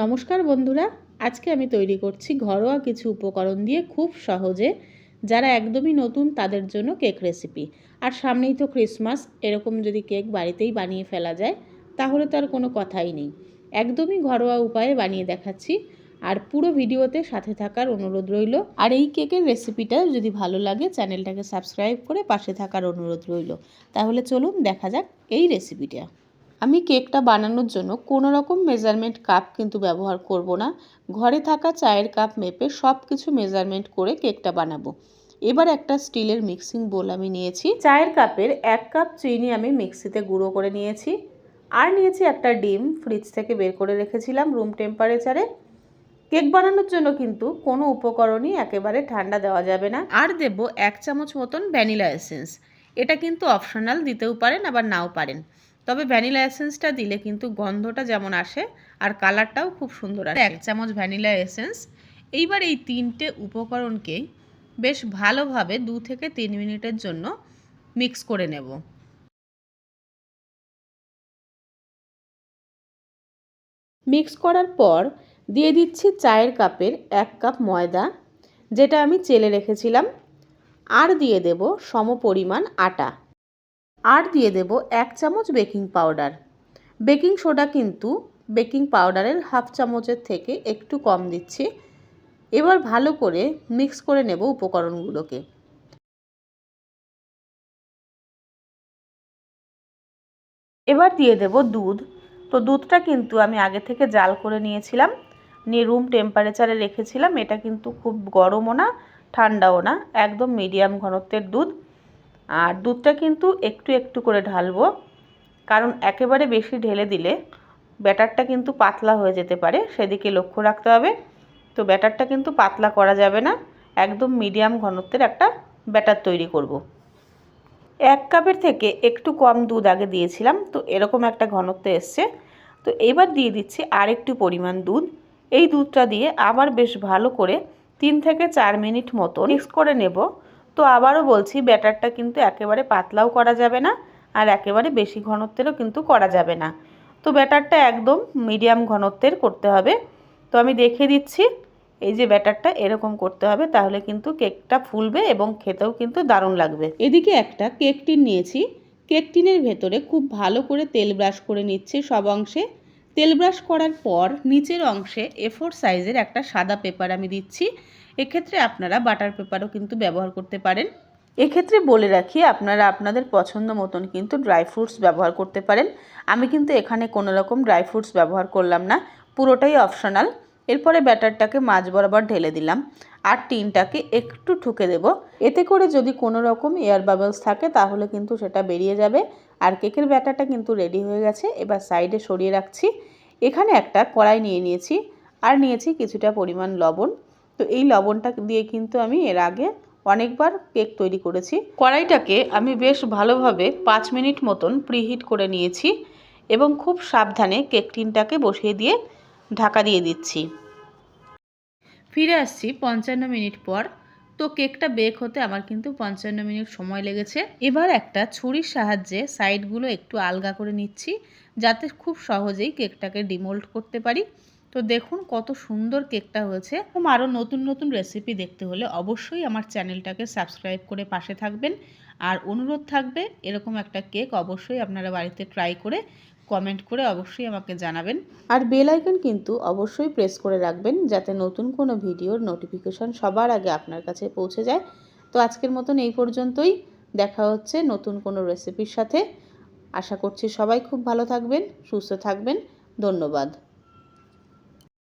নমস্কার বন্ধুরা, আজকে আমি তৈরি করছি ঘরোয়া কিছু উপকরণ দিয়ে খুব সহজে, যারা একদমই নতুন তাদের জন্য কেক রেসিপি আর সামনেই তো ক্রিসমাস এরকম যদি কেক বাড়িতেই বানিয়ে ফেলা যায়, তাহলে তো আর কোনো কথাই নেই। একদমই ঘরোয়া উপায়ে বানিয়ে দেখাচ্ছি, আর পুরো ভিডিওতে সাথে থাকার অনুরোধ রইল। আর এই কেকের রেসিপিটা যদি ভালো লাগে, চ্যানেলটাকে সাবস্ক্রাইব করে পাশে থাকার অনুরোধ রইল। তাহলে চলুন দেখা যাক এই রেসিপিটা আমি কেকটা বানানোর জন্য কোনো রকম মেজারমেন্ট কাপ কিন্তু ব্যবহার করব না। ঘরে থাকা চায়ের কাপ মেপে সব কিছু মেজারমেন্ট করে কেকটা বানাবো। এবার একটা স্টিলের মিক্সিং বোল আমি নিয়েছি। চায়ের কাপের এক কাপ চিনি আমি মিক্সিতে গুঁড়ো করে নিয়েছি। আর নিয়েছি একটা ডিম ফ্রিজ থেকে বের করে রেখেছিলাম রুম টেম্পারেচারে। কেক বানানোর জন্য কিন্তু কোনো উপকরণই একেবারে ঠান্ডা দেওয়া যাবে না। আর দেব এক চামচ মতন ভ্যানিলা এসেন্স। এটা কিন্তু অপশনাল দিতেও পারেন, আবার নাও পারেন। তবে ভ্যানিলা এসেন্সটা দিলে কিন্তু গন্ধটা যেমন আসে আর কালারটাও খুব সুন্দর আসে। এক চামচ ভ্যানিলা এসেন্স। এইবার এই তিনটে উপকরণকে বেশ ভালোভাবে দু থেকে তিন মিনিটের জন্য মিক্স করে নেব। মিক্স করার পর দিয়ে দিচ্ছি চায়ের কাপের এক কাপ ময়দা যেটা আমি চেলে রেখেছিলাম। আর দিয়ে দেব সম পরিমাণ আটা। আর দিয়ে দেব এক চামচ বেকিং পাউডার। বেকিং সোডা কিন্তু বেকিং পাউডারের হাফ চামচের থেকে একটু কম দিচ্ছি। এবার ভালো করে মিক্স করে নেব উপকরণগুলোকে। এবার দিয়ে দেব দুধ। তো দুধটা কিন্তু আমি আগে থেকে জাল করে নিয়েছিলাম। নিয়ে রুম টেম্পারেচারে রেখেছিলাম। এটা কিন্তু খুব গরমও না, ঠান্ডাও না, একদম মিডিয়াম ঘনত্বের দুধ। আর দুধটা কিন্তু একটু একটু করে ঢালবো। কারণ একেবারে বেশি ঢেলে দিলে ব্যাটারটা কিন্তু পাতলা হয়ে যেতে পারে, সেদিকে লক্ষ্য রাখতে হবে। তো ব্যাটারটা কিন্তু পাতলা করা যাবে না, একদম মিডিয়াম ঘনত্বের একটা ব্যাটার তৈরি করব। এক কাপের থেকে একটু কম দুধ আগে দিয়েছিলাম, তো এরকম একটা ঘনত্ব এসছে। তো এবার দিয়ে দিচ্ছি আর একটু পরিমাণ দুধ। এই দুধটা দিয়ে আবার বেশ ভালো করে তিন থেকে চার মিনিট মতো মিক্স করে নেব। তো আবারও বলছি, ব্যাটারটা কিন্তু একেবারে পাতলাও করা যাবে না আর একেবারে বেশি ঘনত্বেরও কিন্তু করা যাবে না। তো ব্যাটারটা একদম মিডিয়াম ঘনত্বের করতে হবে। তো আমি দেখে দিচ্ছি, এই যে ব্যাটারটা এরকম করতে হবে, তাহলে কিন্তু কেকটা ফুলবে এবং খেতেও কিন্তু দারুণ লাগবে। এদিকে একটা কেক টিন নিয়েছি। কেক টিনের ভেতরে খুব ভালো করে তেল ব্রাশ করে নিচ্ছি সব অংশে। তেল ব্রাশ করার পর নিচের অংশে এফোর সাইজের একটা সাদা পেপার আমি দিচ্ছি। এক্ষেত্রে আপনারা বাটার পেপারও কিন্তু ব্যবহার করতে পারেন। এক্ষেত্রে বলে রাখি, আপনারা আপনাদের পছন্দ মতন কিন্তু ড্রাই ফ্রুটস ব্যবহার করতে পারেন। আমি কিন্তু এখানে কোনো রকম ড্রাই ফ্রুটস ব্যবহার করলাম না, পুরোটাই অপশনাল এরপরে ব্যাটারটাকে মাছ বরাবর ঢেলে দিলাম আর টিনটাকে একটু ঠুকে দেব। এতে করে যদি কোনো রকম এয়ার বাবলস থাকে, তাহলে কিন্তু সেটা বেরিয়ে যাবে। আর কেকের ব্যাটারটা কিন্তু রেডি হয়ে গেছে, এবার সাইডে সরিয়ে রাখছি। এখানে একটা কড়াই নিয়ে নিয়েছি, আর নিয়েছি কিছুটা পরিমাণ লবণ। তো এই লবণটা দিয়ে কিন্তু আমি এর আগে অনেকবার কেক তৈরি করেছি। কড়াইটাকে আমি বেশ ভালোভাবে পাঁচ মিনিট মতন প্রিহিট করে নিয়েছি এবং খুব সাবধানে কেক টিনটাকে বসিয়ে দিয়ে ঢাকা দিয়ে দিচ্ছি। ফিরে আসছি পঞ্চান্ন মিনিট পর। তো কেকটা বেক হতে আমার কিন্তু পঞ্চান্ন মিনিট সময় লেগেছে। এবার একটা ছুরির সাহায্যে সাইডগুলো একটু আলগা করে নিচ্ছি যাতে খুব সহজেই কেকটাকে ডিমোল্ড করতে পারি। তো দেখুন কত সুন্দর কেকটা হয়েছে। এবং আরও নতুন নতুন রেসিপি দেখতে হলে অবশ্যই আমার চ্যানেলটাকে সাবস্ক্রাইব করে পাশে থাকবেন। আর অনুরোধ থাকবে, এরকম একটা কেক অবশ্যই আপনারা বাড়িতে ট্রাই করে কমেন্ট করে অবশ্যই আমাকে জানাবেন। আর বেল আইকন কিন্তু অবশ্যই প্রেস করে রাখবেন যাতে নতুন কোনো ভিডিওর নোটিফিকেশন সবার আগে আপনার কাছে পৌঁছে যায়। তো আজকের মতন এই পর্যন্তই। দেখা হচ্ছে নতুন কোনো রেসিপির সাথে। আশা করছি সবাই খুব ভালো থাকবেন, সুস্থ থাকবেন। ধন্যবাদ।